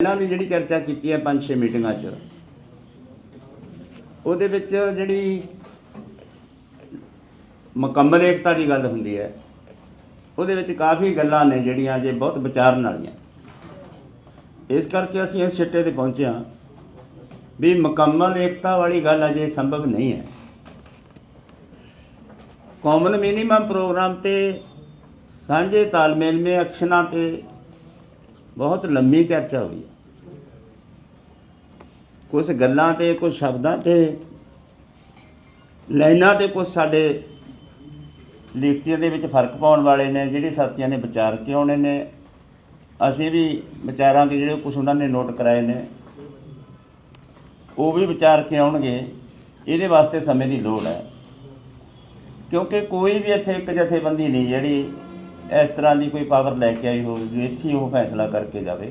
ਇਹਨਾਂ ਵੀ ਜਿਹੜੀ ਚਰਚਾ ਕੀਤੀ ਹੈ ਪੰਜ ਛੇ ਮੀਟਿੰਗਾਂ 'ਚ, ਉਹਦੇ ਵਿੱਚ ਜਿਹੜੀ ਮੁਕੰਮਲ ਏਕਤਾ ਦੀ ਗੱਲ ਹੁੰਦੀ ਹੈ, ਉਹਦੇ ਵਿੱਚ ਕਾਫੀ ਗੱਲਾਂ ਨੇ ਜਿਹੜੀਆਂ ਜੇ ਬਹੁਤ ਵਿਚਾਰਨ ਵਾਲੀਆਂ। ਇਸ ਕਰਕੇ ਅਸੀਂ ਇਸ ਸਿੱਟੇ ਤੇ ਪਹੁੰਚੇ ਹਾਂ ਵੀ ਮੁਕੰਮਲ ਏਕਤਾ ਵਾਲੀ ਗੱਲ ਅਜੇ ਸੰਭਵ ਨਹੀਂ ਹੈ। ਕਾਮਨ ਮਿਨੀਮਮ ਪ੍ਰੋਗਰਾਮ ਤੇ, ਸਾਂਝੇ ਤਾਲਮੇਲ ਮੇ ਐਕਸ਼ਨਾਂ ਤੇ ਬਹੁਤ ਲੰਮੀ ਚਰਚਾ ਹੋਈ ਹੈ। ਕੁਝ ਗੱਲਾਂ ਤੇ ਕੁਝ ਸ਼ਬਦਾਂ ਤੇ, ਲਾਈਨਾਂ ਤੇ ਕੁਝ ਸਾਡੇ ਲਿਖਤੀਆਂ ਦੇ ਵਿੱਚ ਫ਼ਰਕ ਪਾਉਣ ਵਾਲੇ ਨੇ, ਜਿਹੜੇ ਸਾਥੀਆਂ ਨੇ ਵਿਚਾਰ ਕੇ ਆਉਣੇ ਨੇ। ਅਸੀਂ ਵੀ ਵਿਚਾਰਾਂ ਦੇ ਜਿਹੜੇ ਕੁਝ ਉਹਨਾਂ ਨੇ ਨੋਟ ਕਰਾਏ ਨੇ, ਉਹ ਵੀ ਵਿਚਾਰ ਕੇ ਆਉਣਗੇ। ਇਹਦੇ ਵਾਸਤੇ ਸਮੇਂ ਦੀ ਲੋੜ ਹੈ। ਕਿਉਂਕਿ ਕੋਈ ਵੀ ਇੱਥੇ ਇੱਕ ਜਥੇਬੰਦੀ ਨਹੀਂ ਜਿਹੜੀ ਇਸ ਤਰ੍ਹਾਂ ਦੀ ਕੋਈ ਪਾਵਰ ਲੈ ਕੇ ਆਈ ਹੋਵੇਗੀ, ਇੱਥੇ ਉਹ ਫੈਸਲਾ ਕਰਕੇ ਜਾਵੇ।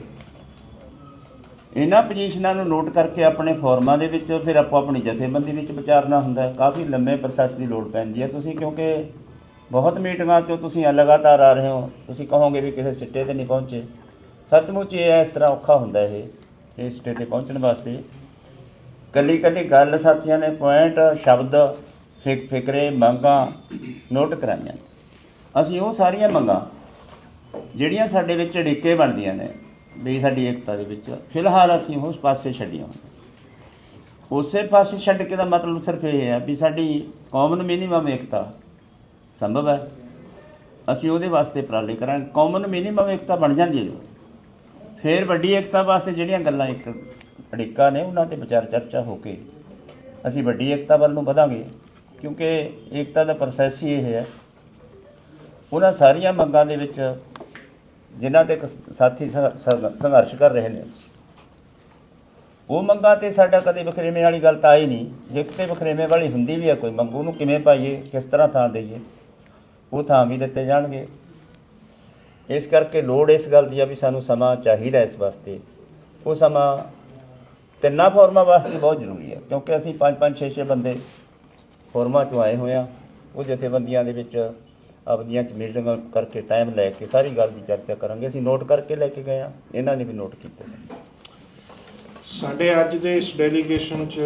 ਇਹਨਾਂ ਪੋਜੀਸ਼ਨਾਂ ਨੂੰ ਨੋਟ ਕਰਕੇ ਆਪਣੇ ਫੋਰਮਾਂ ਦੇ ਵਿੱਚ ਫਿਰ ਆਪੋ ਆਪਣੀ ਜਥੇਬੰਦੀ ਵਿੱਚ ਵਿਚਾਰਨਾ ਹੁੰਦਾ ਕਾਫੀ ਲੰਮੇ ਪ੍ਰੋਸੈਸ ਦੀ ਲੋੜ ਪੈਂਦੀ ਹੈ। ਤੁਸੀਂ ਕਿਉਂਕਿ ਬਹੁਤ ਮੀਟਿੰਗਾਂ 'ਚੋਂ ਤੁਸੀਂ ਲਗਾਤਾਰ ਆ ਰਹੇ ਹੋ, ਤੁਸੀਂ ਕਹੋਗੇ ਵੀ ਕਿਸੇ ਸਿੱਟੇ ਤੇ ਨਹੀਂ ਪਹੁੰਚੇ। ਸੱਚਮੁੱਚ ਇਹ ਇਸ ਤਰ੍ਹਾਂ ਔਖਾ ਹੁੰਦਾ ਇਹ, ਇਸ ਸਿੱਟੇ ਤੇ ਪਹੁੰਚਣ ਵਾਸਤੇ। ਕੱਲੀ ਕੱਲੀ ਗੱਲ ਸਾਥੀਆਂ ਨੇ ਪੁਆਇੰਟ ਸ਼ਬਦ ਫਿਕ ਫਿਕਰੇ ਮੰਗਾਂ ਨੋਟ ਕਰਾਈਆਂ। ਅਸੀਂ ਉਹ ਸਾਰੀਆਂ ਮੰਗਾਂ, ਜਿਹੜੀਆਂ ਸਾਡੇ ਵਿੱਚ ਢਿੱਕੇ ਬਣਦੀਆਂ ਨੇ, ਵੀ ਸਾਡੀ ਏਕਤਾ ਦੇ ਵਿੱਚ, ਫਿਲਹਾਲ ਅਸੀਂ ਉਸ ਪਾਸੇ ਛੱਡੀਆਂ ਉਸੇ ਪਾਸੇ ਛੱਡ ਕੇ ਦਾ ਮਤਲਬ ਸਿਰਫ ਇਹ ਹੈ ਵੀ ਸਾਡੀ ਕਾਮਨ ਮਿਨੀਮਮ ਏਕਤਾ ਸੰਭਵ ਹੈ। ਅਸੀਂ ਉਹਦੇ ਵਾਸਤੇ ਉਪਰਾਲੇ ਕਰਾਂਗੇ। ਕਾਮਨ ਮਿਨੀਮਮ ਏਕਤਾ ਬਣ ਜਾਂਦੀ ਹੈ ਜੋ ਫਿਰ ਵੱਡੀ ਏਕਤਾ ਵਾਸਤੇ ਜਿਹੜੀਆਂ ਗੱਲਾਂ ਇੱਕ ਅੜਿੱਕਾ ਨੇ, ਉਹਨਾਂ ਤੇ ਵਿਚਾਰ ਚਰਚਾ ਹੋ ਕੇ ਅਸੀਂ ਵੱਡੀ ਏਕਤਾ ਵੱਲ ਨੂੰ ਵਧਾਂਗੇ, ਕਿਉਂਕਿ ਏਕਤਾ ਦਾ ਪ੍ਰੋਸੈਸ ਹੀ ਇਹ ਹੈ ਉਹਨਾਂ ਸਾਰੀਆਂ ਮੰਗਾਂ ਦੇ ਵਿੱਚ ਜਿਨ੍ਹਾਂ ਤੇ ਕ- ਸਾਥੀ ਸੰਘ- ਸੰਘਰਸ਼ ਕਰ ਰਹੇ ਨੇ। ਉਹ ਮੰਗਾਂ ਤੇ ਸਾਡਾ ਕਦੇ ਵਖਰੇਵੇਂ ਵਾਲੀ ਗੱਲ ਤਾਂ ਆਈ ਨਹੀਂ। ਜੇ ਕਿਤੇ ਵਖਰੇਵੇਂ ਵਾਲੀ ਹੁੰਦੀ ਵੀ ਹੈ ਕੋਈ। ਮੰਗ ਉਹਨੂੰ ਕਿਵੇਂ ਪਾਈਏ? ਕਿਸ ਤਰ੍ਹਾਂ ਥਾਂ ਦੇਈਏ? ਉਹ ਥਾਂ ਵੀ ਦਿੱਤੇ ਜਾਣਗੇ। ਇਸ ਕਰਕੇ ਲੋੜ ਇਸ ਗੱਲ ਦੀ ਆ ਵੀ ਸਾਨੂੰ ਸਮਾਂ ਚਾਹੀਦਾ ਇਸ ਵਾਸਤੇ। ਉਹ ਸਮਾਂ ਤਿੰਨਾਂ ਫੋਰਮਾਂ ਵਾਸਤੇ ਬਹੁਤ ਜ਼ਰੂਰੀ ਹੈ ਕਿਉਂਕਿ ਅਸੀਂ ਪੰਜ ਪੰਜ, ਛੇ ਛੇ ਬੰਦੇ ਫੋਰਮਾਂ ਚੋਂ ਆਏ ਹੋਏ ਆ। ਉਹ ਜਥੇਬੰਦੀਆਂ ਦੇ ਵਿੱਚ ਆਪਦੀਆਂ ਚ ਮੀਟਿੰਗਾਂ ਕਰਕੇ ਟਾਈਮ ਲੈ ਕੇ ਸਾਰੀ ਗੱਲ ਦੀ ਚਰਚਾ ਕਰਾਂਗੇ। ਅਸੀਂ ਨੋਟ ਕਰਕੇ ਲੈ ਕੇ ਗਏ ਆ ਇਹਨਾਂ ਨੇ ਵੀ ਨੋਟ ਕੀਤੇ ਸਾਡੇ ਅੱਜ ਦੇ ਇਸ ਡੈਲੀਗੇਸ਼ਨ ਚ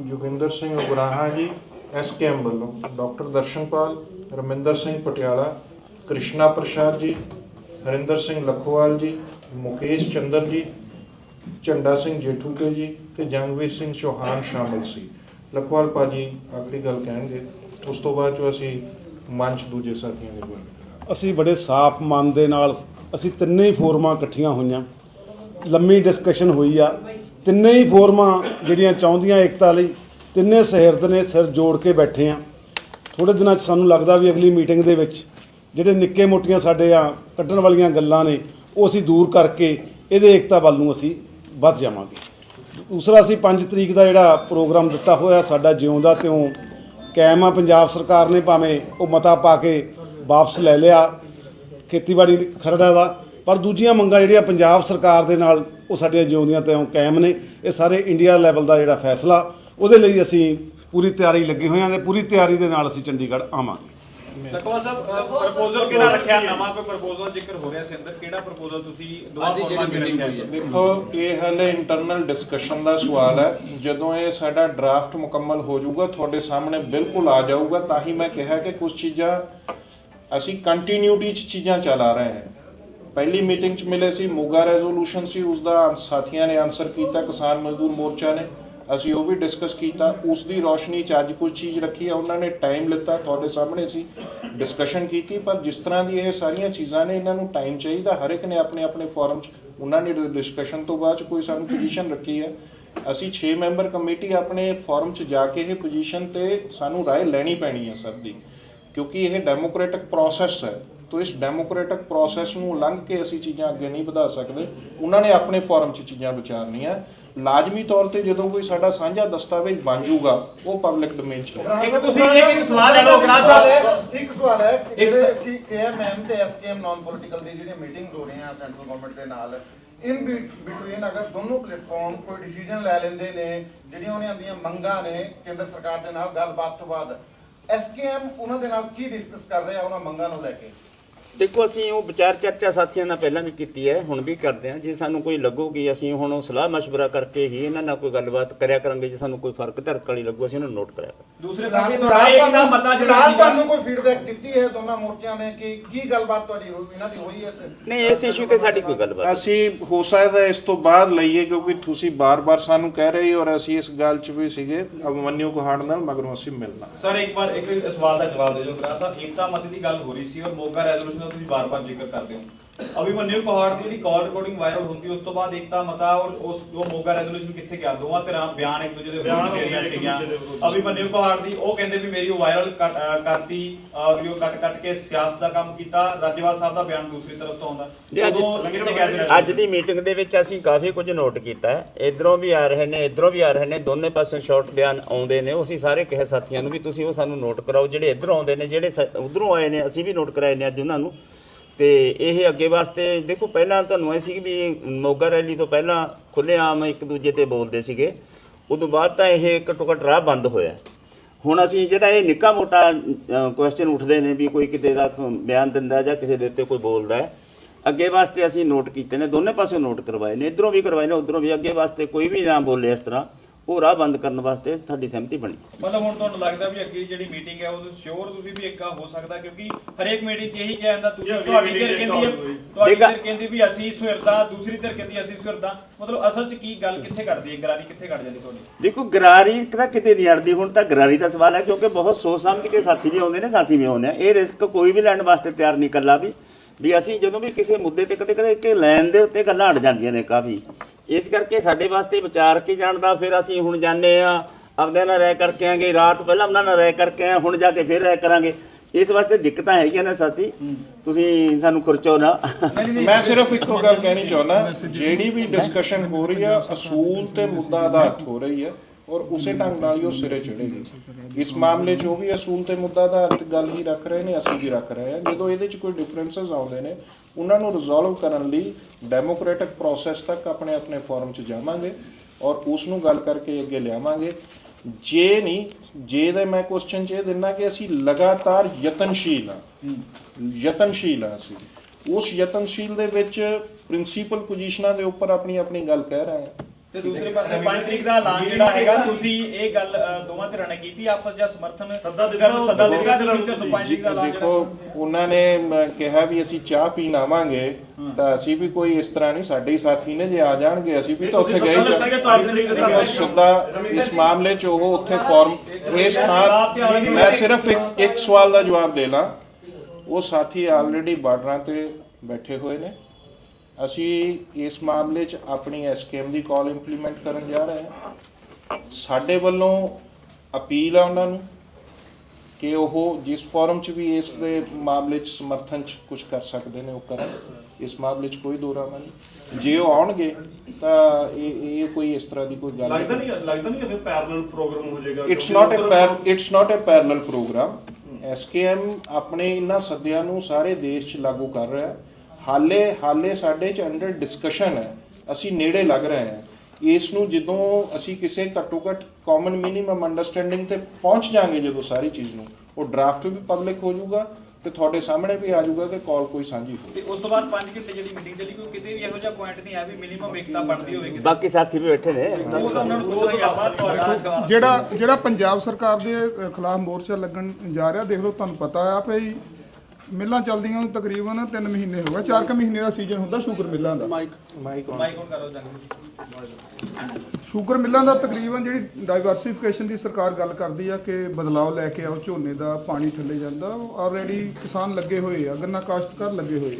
ਜੋਗਿੰਦਰ ਸਿੰਘ ਉਗਰਾਹਾ ਜੀ ਐਸਕੇਐਮ ਵੱਲੋਂ ਡਾਕਟਰ ਦਰਸ਼ਨਪਾਲ, ਰਮਿੰਦਰ ਸਿੰਘ ਪਟਿਆਲਾ, ਕ੍ਰਿਸ਼ਨਾ ਪ੍ਰਸ਼ਾਦ ਜੀ, ਹਰਿੰਦਰ ਸਿੰਘ ਲਖੋਵਾਲ ਜੀ, ਮੁਕੇਸ਼ ਚੰਦਰ ਜੀ, ਝੰਡਾ ਸਿੰਘ ਜੇਠੂਕੇ ਜੀ ਤੇ ਜੰਗਵੀਰ ਸਿੰਘ ਚੌਹਾਨ ਸ਼ਾਮਲ ਸੀ। ਲਖੋਵਾਲ ਭਾਜੀ ਆਖਰੀ ਗੱਲ ਕਹਿਣਗੇ। ਉਸ ਤੋਂ ਬਾਅਦ ਚ ਅਸੀਂ ਮੰਚ ਦੂਜੇ ਸਾਥੀਆਂ ਦੇ ਕੋਲ। ਅਸੀਂ ਬੜੇ ਸਾਫ਼ ਮਨ ਦੇ ਨਾਲ, ਅਸੀਂ ਤਿੰਨੇ ਹੀ ਫੋਰਮਾਂ ਇਕੱਠੀਆਂ ਹੋਈਆਂ। ਲੰਮੀ ਡਿਸਕਸ਼ਨ ਹੋਈ ਆ। ਤਿੰਨੇ ਹੀ ਫੋਰਮਾਂ ਜਿਹੜੀਆਂ ਚਾਹੁੰਦੀਆਂ ਏਕਤਾ ਲਈ, ਤਿੰਨੇ ਸਹਿਰਦ ਨੇ ਸਿਰ ਜੋੜ ਕੇ ਬੈਠੇ ਆ। ਥੋੜੇ ਦਿਨਾਂ 'ਚ ਸਾਨੂੰ ਲੱਗਦਾ ਵੀ ਅਗਲੀ ਮੀਟਿੰਗ ਦੇ ਵਿੱਚ ਜਿਹੜੇ ਨਿੱਕੇ ਮੋਟੀਆਂ ਸਾਡੇ ਆ ਕੱਢਣ ਵਾਲੀਆਂ ਗੱਲਾਂ ਨੇ, ਉਹ ਅਸੀਂ ਦੂਰ ਕਰਕੇ ਇਹਦੇ ਏਕਤਾ ਵੱਲ ਨੂੰ ਅਸੀਂ ਵੱਧ ਜਾਵਾਂਗੇ। ਦੂਸਰਾ, ਅਸੀਂ 5 ਤਰੀਕ ਦਾ ਜਿਹੜਾ ਪ੍ਰੋਗਰਾਮ ਦਿੱਤਾ ਹੋਇਆ ਸਾਡਾ ਜਿਉਂਦਾ ਤਿਉਂ ਕਾਇਮ ਆ, ਪੰਜਾਬ ਸਰਕਾਰ ਨੇ ਭਾਵੇਂ ਉਹ ਮਤਾ ਪਾ ਕੇ ਵਾਪਸ ਲੈ ਲਿਆ, ਖੇਤੀਬਾੜੀ ਖਰੜਾ ਦਾ, ਪਰ ਦੂਜੀਆਂ ਮੰਗਾਂ ਜਿਹੜੀਆਂ ਪੰਜਾਬ ਸਰਕਾਰ ਦੇ ਨਾਲ ਉਹ ਸਾਡੀਆਂ ਜਿਉਂਦੀਆਂ ਤਿਉਂ ਕਾਇਮ ਨੇ, ਇਹ ਸਾਰੇ ਇੰਡੀਆ ਲੈਵਲ ਦਾ ਜਿਹੜਾ ਫੈਸਲਾ, ਉਹਦੇ ਲਈ ਅਸੀਂ ਪੂਰੀ ਤਿਆਰੀ ਲੱਗੇ ਹੋਏ ਹਾਂ ਤੇ ਪੂਰੀ ਤਿਆਰੀ ਦੇ ਨਾਲ ਅਸੀਂ ਚੰਡੀਗੜ੍ਹ ਆਵਾਂਗੇ। ਲਕਵਾ ਸਾਹਿਬ ਪ੍ਰਪੋਜ਼ਲ ਕਿਹੜਾ ਰੱਖਿਆ? ਨਵਾਂ ਕੋਈ ਪ੍ਰਪੋਜ਼ਲ ਜ਼ਿਕਰ ਹੋ ਰਿਹਾ ਸੀ ਅੰਦਰ? ਕਿਹੜਾ ਪ੍ਰਪੋਜ਼ਲ ਤੁਸੀਂ ਦੋਵਾਂ ਅੱਜ ਦੀ ਫੋਰਮਾਂ ਜਿਹੜੀ ਵਿੱਚ meeting ਰੱਖਿਆ ਹੋਈ ਹੈ। ਦੇਖੋ ਇਹ ਹਲੇ ਇੰਟਰਨਲ ਡਿਸਕਸ਼ਨ ਦਾ ਸਵਾਲ ਹੈ। ਜਦੋਂ ਇਹ ਸਾਡਾ ਡਰਾਫਟ ਮੁਕੰਮਲ ਹੋ ਜਾਊਗਾ ਤੁਹਾਡੇ ਸਾਹਮਣੇ ਬਿਲਕੁਲ ਆ ਜਾਊਗਾ ਤਾਂ ਹੀ ਮੈਂ ਕਿਹਾ ਕਿ ਕੁਝ ਚੀਜ਼ਾਂ ਅਸੀਂ ਕੰਟੀਨਿਊਟੀ ਚ ਚੀਜ਼ਾਂ ਚਲਾ ਰਹੇ ਹਾਂ। ਪਹਿਲੀ ਮੀਟਿੰਗ ਚ ਮਿਲੇ ਸੀ ਮੋਗਾ ਰੈਜ਼ੋਲੂਸ਼ਨ ਸੀ ਉਸ ਦਾ ਸਾਥੀਆਂ ਨੇ ਆਨਸਰ ਕੀਤਾ ਕਿਸਾਨ ਮਜ਼ਦੂਰ ਮੋਰਚਾ ਨੇ। ਅਸੀਂ ਉਹ ਵੀ ਡਿਸਕਸ ਕੀਤਾ ਉਸ ਦੀ ਰੋਸ਼ਨੀ ਚ ਅੱਜ ਕੁਝ ਚੀਜ਼ ਰੱਖੀ ਹੈ ਉਹਨਾਂ ਨੇ ਟਾਈਮ ਲਿੱਤਾ ਤੁਹਾਡੇ ਸਾਹਮਣੇ ਸੀ ਡਿਸਕਸ਼ਨ ਕੀਤੀ ਪਰ ਜਿਸ ਤਰ੍ਹਾਂ ਦੀ ਇਹ ਸਾਰੀਆਂ ਚੀਜ਼ਾਂ ਨੇ ਇਹਨਾਂ ਨੂੰ ਟਾਈਮ ਚਾਹੀਦਾ ਹਰ ਇੱਕ ਨੇ ਆਪਣੇ ਆਪਣੇ ਫੋਰਮ ਚ ਉਹਨਾਂ ਨੇ ਡਿਸਕਸ਼ਨ ਤੋਂ ਬਾਅਦ ਚ ਕੋਈ ਸਾਨੂੰ ਪੋਜੀਸ਼ਨ ਰੱਖੀ ਹੈ ਅਸੀਂ 6 ਮੈਂਬਰ ਕਮੇਟੀ ਆਪਣੇ ਫੋਰਮ ਚ ਜਾ ਕੇ ਇਹ ਪੋਜੀਸ਼ਨ ਤੇ ਸਾਨੂੰ رائے ਲੈਣੀ ਪੈਣੀ ਹੈ ਸਭ ਦੀ ਕਿਉਂਕਿ ਇਹ ਡੈਮੋਕ੍ਰੈਟਿਕ ਪ੍ਰੋਸੈਸ ਹੈ ਤੋ ਇਸ ਡੈਮੋਕ੍ਰੈਟਿਕ ਪ੍ਰੋਸੈਸ ਨੂੰ ਲੰਘ ਕੇ ਅਸੀਂ ਚੀਜ਼ਾਂ ਅੱਗੇ ਨਹੀਂ ਵਧਾ ਸਕਦੇ ਉਹਨਾਂ ਨੇ ਆਪਣੇ ਫੋਰਮ 'ਚ ਚੀਜ਼ਾਂ ਵਿਚਾਰਨੀਆਂ ਲਾਜ਼ਮੀ ਤੌਰ ਤੇ ਜਦੋਂ ਕੋਈ ਸਾਡਾ ਸਾਂਝਾ ਦਸਤਾਵੇਜ਼ ਬਣ ਜਾਊਗਾ ਉਹ ਪਬਲਿਕ ਡੋਮੇਨ 'ਚ ਹੋਊਗਾ। ਇੱਕ ਤੁਸੀਂ ਇੱਕ ਇੱਕ ਸਵਾਲ ਲੈ ਲਓ ਗਰਾ ਸਾਹਿਬ। ਇੱਕ ਸਵਾਲ ਹੈ ਜਿਹੜੇ ਕਿ ਕੇਐਮਐਮ ਤੇ ਐਸਕੇਐਮ ਨਾਨ ਪੋਲੀਟੀਕਲ ਦੀ ਜਿਹੜੀਆਂ ਮੀਟਿੰਗਸ ਹੋ ਰਹੀਆਂ ਸੈਂਟਰਲ ਗਵਰਨਮੈਂਟ ਦੇ ਨਾਲ ਇਨ ਬਿਟਵੀਨ ਅਗਰ ਦੋਨੋਂ ਪਲੇਟਫਾਰਮ ਕੋਈ ਡਿਸੀਜਨ ਲੈ ਲੈਂਦੇ ਨੇ ਜਿਹੜੀਆਂ ਉਹਨਾਂ ਦੀਆਂ ਮੰਗਾਂ ਨੇ ਕੇਂਦਰ ਸਰਕਾਰ ਦੇ ਨਾਲ ਗੱਲਬਾਤ ਤੋਂ ਬਾਅਦ ਐਸਕੇਐਮ ਉਹਨਾਂ ਦੇ ਨਾਲ ਕੀ ਡਿਸਕਸ ਕਰ ਰਿਹਾ ਉਹਨਾਂ ਮੰਗਾਂ ਨੂੰ ਲੈ ਕੇ? ਦੇਖੋ ਅਸੀਂ ਉਹ ਵਿਚਾਰ ਚਰਚਾ ਸਾਥੀਆਂ ਨਾਲ ਪਹਿਲਾਂ ਵੀ ਕੀਤੀ ਹੈ ਹੁਣ ਵੀ ਕਰਦੇ ਹਾਂ ਜੇ ਸਾਨੂੰ ਕੋਈ ਲੱਗੂਗੀ ਅਸੀਂ ਹੁਣ ਉਹ ਸਲਾਹ ਮਸ਼ਵਰਾ ਕਰਕੇ ਹੀ ਇਹਨਾਂ ਨਾਲ ਕੋਈ ਗੱਲਬਾਤ ਕਰਿਆ ਕਰਾਂਗੇ ਜੇ ਸਾਨੂੰ ਕੋਈ ਫ਼ਰਕ ਧਰਕ ਵਾਲੀ ਲੱਗੂ ਅਸੀਂ ਉਹਨੂੰ ਨੋਟ ਕਰਿਆ ਕਰਾਂਗੇ। ਦੂਸਰੇ ਪਾਸੇ ਤੁਹਾਡਾ ਇੱਕ ਦਾ ਮਤਾ ਜਿਹੜਾ ਸੀਗਾ ਤੁਹਾਨੂੰ ਕੋਈ ਫੀਡਬੈਕ ਦਿੱਤੀ ਹੈ ਦੋਨਾਂ ਮੋਰਚਿਆਂ ਨੇ ਕਿ ਕੀ ਗੱਲਬਾਤ ਤੁਹਾਡੀ ਹੋਈ ਇਹਨਾਂ ਦੀ ਹੋਈ ਹੈ? ਨਹੀਂ ਇਸ ਇਸ਼ੂ ਤੇ ਸਾਡੀ ਕੋਈ ਗੱਲਬਾਤ। ਅਸੀਂ ਹੋ ਸਕਦਾ ਇਸ ਤੋਂ ਬਾਅਦ ਲਈਏ ਕਿਉਂਕਿ ਤੁਸੀਂ ਬਾਰ-ਬਾਰ ਸਾਨੂੰ ਕਹਿ ਰਹੇ ਹੋ ਔਰ ਅਸੀਂ ਇਸ ਗੱਲ 'ਚ ਵੀ ਸੀਗੇ ਅਭਮਨਿਊ ਗੁਹਾੜ ਨਾਲ ਮਗਰੋਂ ਅਸੀਂ ਮਿਲਣਾ ਸਰ ਇੱਕ ਵਾਰ ਇੱਕ ਸਵਾਲ ਦਾ ਜਵਾਬ ਦੇ ਦਿਓ ਗਰਾ ਸਾਹਿਬ ਏਕਤਾ ਮਤ ਦੀ ਗੱਲ ਹੋ ਰਹੀ ਸੀ ਔਰ ਮੋਗਾ ਰੈਜ਼ੋਲੂਸ਼ਨ ਦਾ ਤੁਸੀਂ ਬਾਰ-ਬਾਰ ਜ਼ਿਕਰ ਕਰਦੇ ਹੋ। ਅਭਿਮਨਿਊ ਪਹਾੜ ਦੀ ਜਿਹੜੀ ਕਾਲ ਰਿਕਾਰਡਿੰਗ ਵਾਇਰਲ ਹੁੰਦੀ ਉਸ ਤੋਂ ਬਾਅਦ ਏਕਤਾ ਮਤਾ ਔਰ ਉਸ ਉਹ ਮੋਗਾ ਰੈਜ਼ੋਲੂਸ਼ਨ ਕਿੱਥੇ ਗਿਆ ਦੋਵਾਂ ਧਿਰਾਂ ਬਿਆਨ ਇੱਕ ਦੂਜੇ ਦੇ ਵਿਰੁੱਧ ਦੇ ਰਹੀਆਂ ਸੀਗੀਆਂ। ਅਭਿਮਨਿਊ ਪਹਾੜ ਦੀ ਉਹ ਕਹਿੰਦੇ ਵੀ ਮੇਰੀ ਉਹ ਵਾਇਰਲ ਕਰਤੀ ਔਰ ਉਹ ਕੱਟ ਕੱਟ ਕੇ ਸਿਆਸਤ ਦਾ ਕੰਮ ਕੀਤਾ ਰਾਜੇਵਾਲ ਸਾਹਿਬ ਦਾ ਬਿਆਨ ਦੂਸਰੀ ਤਰਫ ਤੋਂ ਆਉਂਦਾ। ਜੀ, ਅੱਜ- ਦੀ ਮੀਟਿੰਗ ਦੇ ਵਿੱਚ ਅਸੀਂ ਕਾਫੀ ਕੁਝ ਨੋਟ ਕੀਤਾ। ਹੈ ਇਧਰੋਂ ਵੀ ਆ ਰਹੇ ਨੇ ਇਧਰੋਂ ਵੀ ਆ ਰਹੇ ਨੇ ਦੋਨੇ ਪਾਸੇ ਸ਼ਾਰਟ ਬਿਆਨ ਆਉਂਦੇ ਨੇ। ਉਹ ਅਸੀਂ ਸਾਰੇ ਕਹੇ ਸਾਥੀਆਂ ਨੂੰ ਵੀ ਤੁਸੀਂ ਉਹ ਸਾਨੂੰ ਨੋਟ ਕਰਾਓ। ਜਿਹੜੇ ਇਧਰੋਂ ਆਉਂਦੇ ਨੇ ਜਿਹੜੇ ਉਧਰੋਂ ਆਏ ਨੇ ਅਸੀਂ ਵੀ ਨੋਟ ਕਰਾਏ ਨੇ ਅੱਜ ਉਹਨਾਂ ਨੂੰ। ਤੇ ਇਹ ਅੱਗੇ ਵਾਸਤੇ, ਦੇਖੋ, ਪਹਿਲਾਂ ਤੁਹਾਨੂੰ ਐ ਸੀ ਵੀ ਮੋਗਾ ਰੈਲੀ ਤੋਂ ਪਹਿਲਾਂ ਖੁੱਲ੍ਹੇਆਮ ਇੱਕ ਦੂਜੇ ਤੇ ਬੋਲਦੇ ਸੀਗੇ। ਉਦੋਂ ਬਾਅਦ ਤਾਂ ਇਹ ਘੱਟੋ ਘੱਟ ਰਾਹ ਬੰਦ ਹੋਇਆ। ਹੁਣ ਅਸੀਂ ਜਿਹੜਾ ਇਹ ਨਿੱਕਾ ਮੋਟਾ ਕੁਐਸਚਨ ਉੱਠਦੇ ਨੇ ਵੀ ਕੋਈ ਕਿਤੇ ਦਾ ਬਿਆਨ ਦਿੰਦਾ ਜਾਂ ਕਿਸੇ ਦੇ ਉੱਤੇ ਕੋਈ ਬੋਲਦਾ ਹੈ। ਅੱਗੇ ਵਾਸਤੇ ਅਸੀਂ ਨੋਟ ਕੀਤੇ ਨੇ, ਦੋਨੇ ਪਾਸੇ ਨੋਟ ਕਰਵਾਏ ਨੇ, ਇਧਰੋਂ ਵੀ ਕਰਵਾਏ ਨੇ, ਉਧਰੋਂ ਵੀ। ਅੱਗੇ ਵਾਸਤੇ ਕੋਈ ਵੀ ਨਾ ਬੋਲੇ ਇਸ ਤਰ੍ਹਾਂ। ਉਹ ਰਾਹ ਬੰਦ ਕਰਨ ਵਾਸਤੇ ਸਾਡੀ ਸਹਿਮਤੀ ਬਣੀ। ਮਤਲਬ ਹੁਣ ਤੁਹਾਨੂੰ ਲੱਗਦਾ ਵੀ ਅੱਗੇ ਜਿਹੜੀ ਮੀਟਿੰਗ ਹੈ ਉਹ ਸ਼ੋਰ ਤੁਸੀਂ ਵੀ ਇੱਕਾ ਹੋ ਸਕਦਾ ਕਿਉਂਕਿ ਹਰੇਕ ਮੀਟਿੰਗ 'ਚ ਇਹੀ ਕਿਹਾ ਜਾਂਦਾ ਤੁਸੀਂ ਤੁਹਾਡੀ ਧਿਰ ਕਹਿੰਦੀ ਹੈ ਤੁਹਾਡੀ ਧਿਰ ਕਹਿੰਦੀ ਵੀ ਅਸੀਂ ਸੁਹਿਰਦਾ ਦੂਸਰੀ ਧਿਰ ਕਹਿੰਦੀ ਅਸੀਂ ਸੁਹਿਰਦਾ ਮਤਲਬ ਅਸਲ 'ਚ ਕੀ ਗੱਲ ਕਿੱਥੇ ਕੱਢਦੀ ਹੈ? ਗਰਾਰੀ ਕਿੱਥੇ ਕੱਢ ਜਾਂਦੀ ਤੁਹਾਡੀ? ਦੇਖੋ ਗਰਾਰੀ ਤਾਂ ਕਿਤੇ ਨਹੀਂ ਅੜਦੀ। ਹੁਣ ਤਾਂ ਗਰਾਰੀ ਦਾ ਸਵਾਲ ਹੈ ਕਿਉਂਕਿ ਬਹੁਤ ਸੋਚ ਸਮਝ ਕੇ ਸਾਥੀ ਵੀ ਆਉਂਦੇ ਨੇ ਸਾਥੀ ਵੀ ਆਉਂਦੇ ਆ। ਇਹ ਰਿਸਕ ਕੋਈ ਵੀ ਲੈਣ ਵਾਸਤੇ ਤਿਆਰ ਨਹੀਂ ਕੱਲਾ ਵੀ। ਵੀ ਅਸੀਂ ਜਦੋਂ ਵੀ ਕਿਸੇ ਮੁੱਦੇ ਤੇ ਕਦੇ ਕਦੇ ਇੱਕ ਲੈਣ ਦੇ ਉੱਤੇ ਗੱਲਾਂ ਅੜ ਜਾਂਦੀਆਂ ਨੇ ਕਾਫੀ। ਇਸ ਕਰਕੇ ਸਾਡੇ ਵਾਸਤੇ ਵਿਚਾਰ ਕੇ ਜਾਣ ਦਾ? ਫਿਰ ਅਸੀਂ ਹੁਣ ਜਾਂਦੇ ਆ ਆਪਦੇ ਨਾਲ ਰਹਿ ਕਰਕੇ ਆਂਗੇ, ਰਾਤ ਪਹਿਲਾਂ ਉਹਨਾਂ ਨਾਲ ਰਹਿ ਕਰਕੇ ਆਏ, ਹੁਣ ਜਾ ਕੇ ਫਿਰ ਰਹਿ ਕਰਾਂਗੇ। ਇਸ ਵਾਸਤੇ ਦਿੱਕਤਾਂ ਹੈਗੀਆਂ ਨੇ ਸਾਥੀ। ਤੁਸੀਂ ਸਾਨੂੰ ਖੁਰਚੋ ਨਾ। ਮੈਂ ਸਿਰਫ ਇੱਕੋ ਗੱਲ ਕਹਿਣੀ ਚਾਹੁੰਦਾ, ਜਿਹੜੀ ਵੀ ਡਿਸਕਸ਼ਨ ਹੋ ਰਹੀ ਆ, ਅਸੂਲ ਤੇ ਮੁੱਦਾ ਆਧਾਰਿਤ ਹੋ ਰਹੀ ਹੈ ਔਰ ਉਸੇ ਢੰਗ ਨਾਲ ਹੀ ਉਹ ਸਿਰੇ ਚੜੇਗੀ ਇਸ ਮਾਮਲੇ 'ਚ ਉਹ ਵੀ ਅਸੂਲ ਤੇ ਮੁੱਦਾ ਆਧਾਰਿਤ ਗੱਲ ਹੀ ਰੱਖ ਰਹੇ ਨੇ, ਅਸੀਂ ਵੀ ਰੱਖ ਰਹੇ ਹਾਂ। ਜਦੋਂ ਇਹਦੇ 'ਚ ਕੋਈ ਡਿਫਰੈਂਸਸ ਆਉਂਦੇ ਨੇ, ਉਹਨਾਂ ਨੂੰ ਰਿਜ਼ੋਲਵ ਕਰਨ ਲਈ ਡੈਮੋਕ੍ਰੈਟਿਕ ਪ੍ਰੋਸੈਸ ਤੱਕ ਆਪਣੇ ਆਪਣੇ ਫੋਰਮ 'ਚ ਜਾਵਾਂਗੇ ਔਰ ਉਸ ਨੂੰ ਗੱਲ ਕਰਕੇ ਅੱਗੇ ਲਿਆਵਾਂਗੇ। ਜੇ ਨਹੀਂ, ਜੇ ਦੇ ਮੈਂ ਕੁਐਸਚਨ 'ਚ ਇਹ ਦਿੰਦਾ ਕਿ ਅਸੀਂ ਲਗਾਤਾਰ ਯਤਨਸ਼ੀਲ ਹਾਂ। ਯਤਨਸ਼ੀਲ ਹਾਂ ਅਸੀਂ। ਉਸ ਯਤਨਸ਼ੀਲ ਦੇ ਵਿੱਚ ਪ੍ਰਿੰਸੀਪਲ ਪੋਜੀਸ਼ਨਾਂ ਦੇ ਉੱਪਰ ਆਪਣੀ ਆਪਣੀ ਗੱਲ ਕਹਿ ਰਹੇ ਹਾਂ। ਤੇ ਦੂਸਰੇ ਪਾਸੇ 5 ਤਰੀਕ ਦਾ ਐਲਾਨ ਜਿਹੜਾ ਹੈਗਾ ਤੁਸੀਂ ਇਹ ਗੱਲ ਦੋਵਾਂ ਧਿਰਾਂ ਨੇ ਕੀਤੀ ਆਪਸ ਜਾਂ ਸਮਰਥਨ ਸੱਦਾ ਦਿੱਤਾ ਸੱਦਾ ਦਿੱਤਾ ਤੇ 5 ਤਰੀਕ ਦਾ ਐਲਾਨ ਦੇਖੋ ਉਹਨਾਂ ਨੇ ਕਿਹਾ ਵੀ ਅਸੀਂ ਚਾਹ ਪੀਣ ਆਵਾਂਗੇ ਤਾਂ ਅਸੀਂ ਵੀ ਕੋਈ ਇਸ ਤਰ੍ਹਾਂ ਨਹੀਂ ਸਾਡੇ ਹੀ ਸਾਥੀ ਨੇ ਜੇ ਆ ਜਾਣਗੇ ਅਸੀਂ ਵੀ ਤਾਂ ਉੱਥੇ ਗਏ ਸਿੱਧਾ ਇਸ ਮਾਮਲੇ 'ਚ ਉਹ ਉੱਥੇ ਫਾਰਮ ਇਸ ਥਾਂ ਮੈਂ ਸਿਰਫ ਇੱਕ ਇੱਕ ਸਵਾਲ ਦਾ ਜਵਾਬ ਦੇ ਲਾਂ। ਉਹ ਸਾਥੀ ਆਲਰੇਡੀ ਬਾਰਡਰਾਂ ਤੇ ਬੈਠੇ ਹੋਏ ਨੇ। ਅਸੀਂ ਇਸ ਮਾਮਲੇ 'ਚ ਆਪਣੀ ਐਸਕੇਐਮ ਦੀ ਕਾਲ ਇੰਪਲੀਮੈਂਟ ਕਰਨ ਜਾ ਰਹੇ ਹਾਂ। ਸਾਡੇ ਵੱਲੋਂ ਅਪੀਲ ਆ ਉਹਨਾਂ ਨੂੰ ਕਿ ਉਹ ਜਿਸ ਫੋਰਮ 'ਚ ਵੀ ਇਸ ਦੇ ਮਾਮਲੇ 'ਚ ਸਮਰਥਨ 'ਚ ਕੁਝ ਕਰ ਸਕਦੇ ਨੇ ਉਹ ਕਰਨ। ਇਸ ਮਾਮਲੇ 'ਚ ਕੋਈ ਦੋਰਾਵਾ ਨਹੀਂ। ਜੇ ਉਹ ਆਉਣਗੇ ਤਾਂ ਇਹ ਇਹ ਕੋਈ ਇਸ ਤਰ੍ਹਾਂ ਦੀ ਕੋਈ ਗੱਲ ਲੱਗਦਾ ਨਹੀਂ ਲੱਗਦਾ ਨਹੀਂ ਕਿ ਫਿਰ ਪੈਰਲਲ ਪ੍ਰੋਗਰਾਮ ਹੋ ਜਾਏਗਾ? It's not uh it's not uh parallel programme SKM ਆਪਣੇ ਇਹਨਾਂ ਸੱਦਿਆਂ ਨੂੰ ਸਾਰੇ ਦੇਸ਼ 'ਚ ਲਾਗੂ ਕਰ ਰਿਹਾ। ਹੈ ਹਾਲੇ ਹਾਲੇ ਸਾਡੇ 'ਚ ਅੰਡਰ ਡਿਸਕਸ਼ਨ ਹੈ। ਅਸੀਂ ਨੇੜੇ ਲੱਗ ਰਹੇ ਹਾਂ। ਇਸ ਨੂੰ ਜਦੋਂ ਅਸੀਂ ਕਿਸੇ ਘੱਟੋ ਘੱਟ ਕਾਮਨ ਮਿਨੀਮਮ ਅੰਡਰਸਟੈਂਡਿੰਗ ਤੇ ਪਹੁੰਚ ਜਾਾਂਗੇ ਜਦੋਂ ਸਾਰੀ ਚੀਜ਼ ਨੂੰ ਉਹ ਡਰਾਫਟ ਵੀ ਪਬਲਿਕ ਹੋ ਜਾਊਗਾ ਤੇ ਤੁਹਾਡੇ ਸਾਹਮਣੇ ਵੀ ਆ ਜਾਊਗਾ ਕਿ ਕਾਲ ਕੋਈ ਸਾਂਝੀ ਹੋ ਤੇ ਉਸ ਤੋਂ ਬਾਅਦ 5 ਘੰਟੇ ਜਿਹੜੀ ਮੀਟਿੰਗ ਚੱਲੀ ਕੋਈ ਕਿਤੇ ਵੀ ਇਹੋ ਜਿਹਾ ਪੁਆਇੰਟ ਨਹੀਂ ਹੈ ਵੀ ਮਿਨੀਮਮ ਏਕਤਾ ਬਣਦੀ ਹੋਵੇ ਕਿਤੇ। ਬਾਕੀ ਸਾਥੀ ਵੀ ਬੈਠੇ ਨੇ। ਜਿਹੜਾ ਜਿਹੜਾ ਪੰਜਾਬ ਸਰਕਾਰ ਦੇ ਖਿਲਾਫ ਮੋਰਚਾ ਲੱਗਣ ਜਾ ਰਿਹਾ ਦੇਖ ਲਓ ਤੁਹਾਨੂੰ ਪਤਾ ਆ ਭਈ ਮਿੱਲਾਂ ਚੱਲਦੀਆਂ ਨੂੰ ਤਕਰੀਬਨ 3 ਮਹੀਨੇ ਹੋ ਗਏ 4 ਕੁ ਮਹੀਨੇ ਦਾ ਸੀਜ਼ਨ ਹੁੰਦਾ ਸ਼ੂਗਰ ਮਿੱਲਾਂ ਦਾ। ਮਾਈਕ ਮਾਈਕ ਮਾਈਕ ਔਨ ਕਰੋ ਜੰਗ। ਸ਼ੂਗਰ ਮਿੱਲਾਂ ਦਾ ਤਕਰੀਬਨ ਜਿਹੜੀ ਡਾਈਵਰਸਿਫਿਕੇਸ਼ਨ ਦੀ ਸਰਕਾਰ ਗੱਲ ਕਰਦੀ ਆ ਕਿ ਬਦਲਾਅ ਲੈ ਕੇ ਆਓ ਝੋਨੇ ਦਾ ਪਾਣੀ ਥੱਲੇ ਜਾਂਦਾ ਆਲਰੇਡੀ ਕਿਸਾਨ ਲੱਗੇ ਹੋਏ ਆ ਗੰਨਾ ਕਾਸ਼ਤਕਾਰ ਲੱਗੇ ਹੋਏ ਆ।